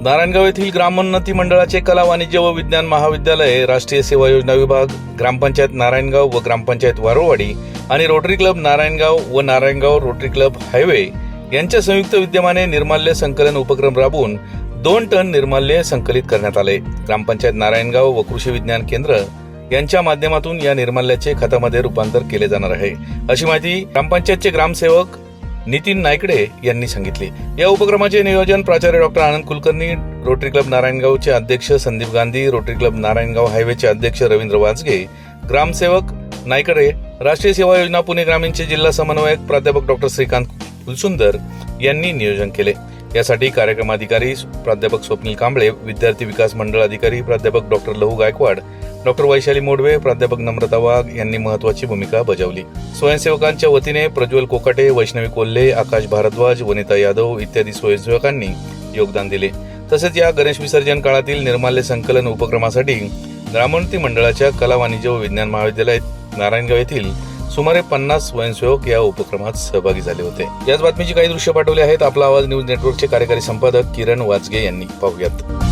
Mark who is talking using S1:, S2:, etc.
S1: नारायणगाव येथील ग्रामोन्नती मंडळाचे कला वाणिज्य व विज्ञान महाविद्यालय राष्ट्रीय सेवा योजना विभाग ग्रामपंचायत नारायणगाव व ग्रामपंचायत वारोवाडी आणि रोटरी क्लब नारायणगाव व नारायणगाव रोटरी क्लब हायवे यांच्या संयुक्त विद्यमाने निर्माल्य संकलन उपक्रम राबवून दोन टन निर्माल्य संकलित करण्यात आले. ग्रामपंचायत नारायणगाव व कृषी विज्ञान केंद्र यांच्या माध्यमातून या निर्माल्याचे खतामध्ये रूपांतर केले जाणार आहे. अशी माहिती ग्रामपंचायतचे ग्रामसेवक नितीन नायकडे यांनी सांगितले. या उपक्रमाचे नियोजन प्राचार्य doctor Anand Kulkarni Rotary Club नारायणगावचे अध्यक्ष संदीप गांधी रोटरी क्लब नारायणगाव हायवेचे अध्यक्ष रवींद्र वाजगे ग्रामसेवक नायकडे राष्ट्रीय सेवा योजना पुणे ग्रामीणचे जिल्हा समन्वयक प्राध्यापक डॉक्टर श्रीकांत फुलसुंदर यांनी नियोजन केले. यासाठी कार्यक्रमाधिकारी प्राध्यापक स्वप्नील कांबळे विद्यार्थी विकास मंडळ अधिकारी प्राध्यापक डॉक्टर लहू गायकवाड डॉक्टर वैशाली मोडवे प्राध्यापक नम्रता वाघ यांनी महत्वाची भूमिका बजावली. स्वयंसेवकांच्या वतीने प्रज्वल कोकाटे वैष्णवी कोल्हे आकाश भारद्वाज वनिता यादव इत्यादी स्वयंसेवकांनी योगदान दिले. तसेच या गणेश विसर्जन काळातील निर्माल्य संकलन उपक्रमासाठी ग्रामोन्नती मंडळाच्या कला वाणिज्य व विज्ञान महाविद्यालयात नारायणगाव येथील सुमारे पन्नास स्वयंसेवक या उपक्रमात सहभागी झाले होते. याच बातमीची काही दृश्य पाठवली आहेत आपला आवाज न्यूज नेटवर्कचे कार्यकारी संपादक किरण वाजगे यांनी. पाहूयात.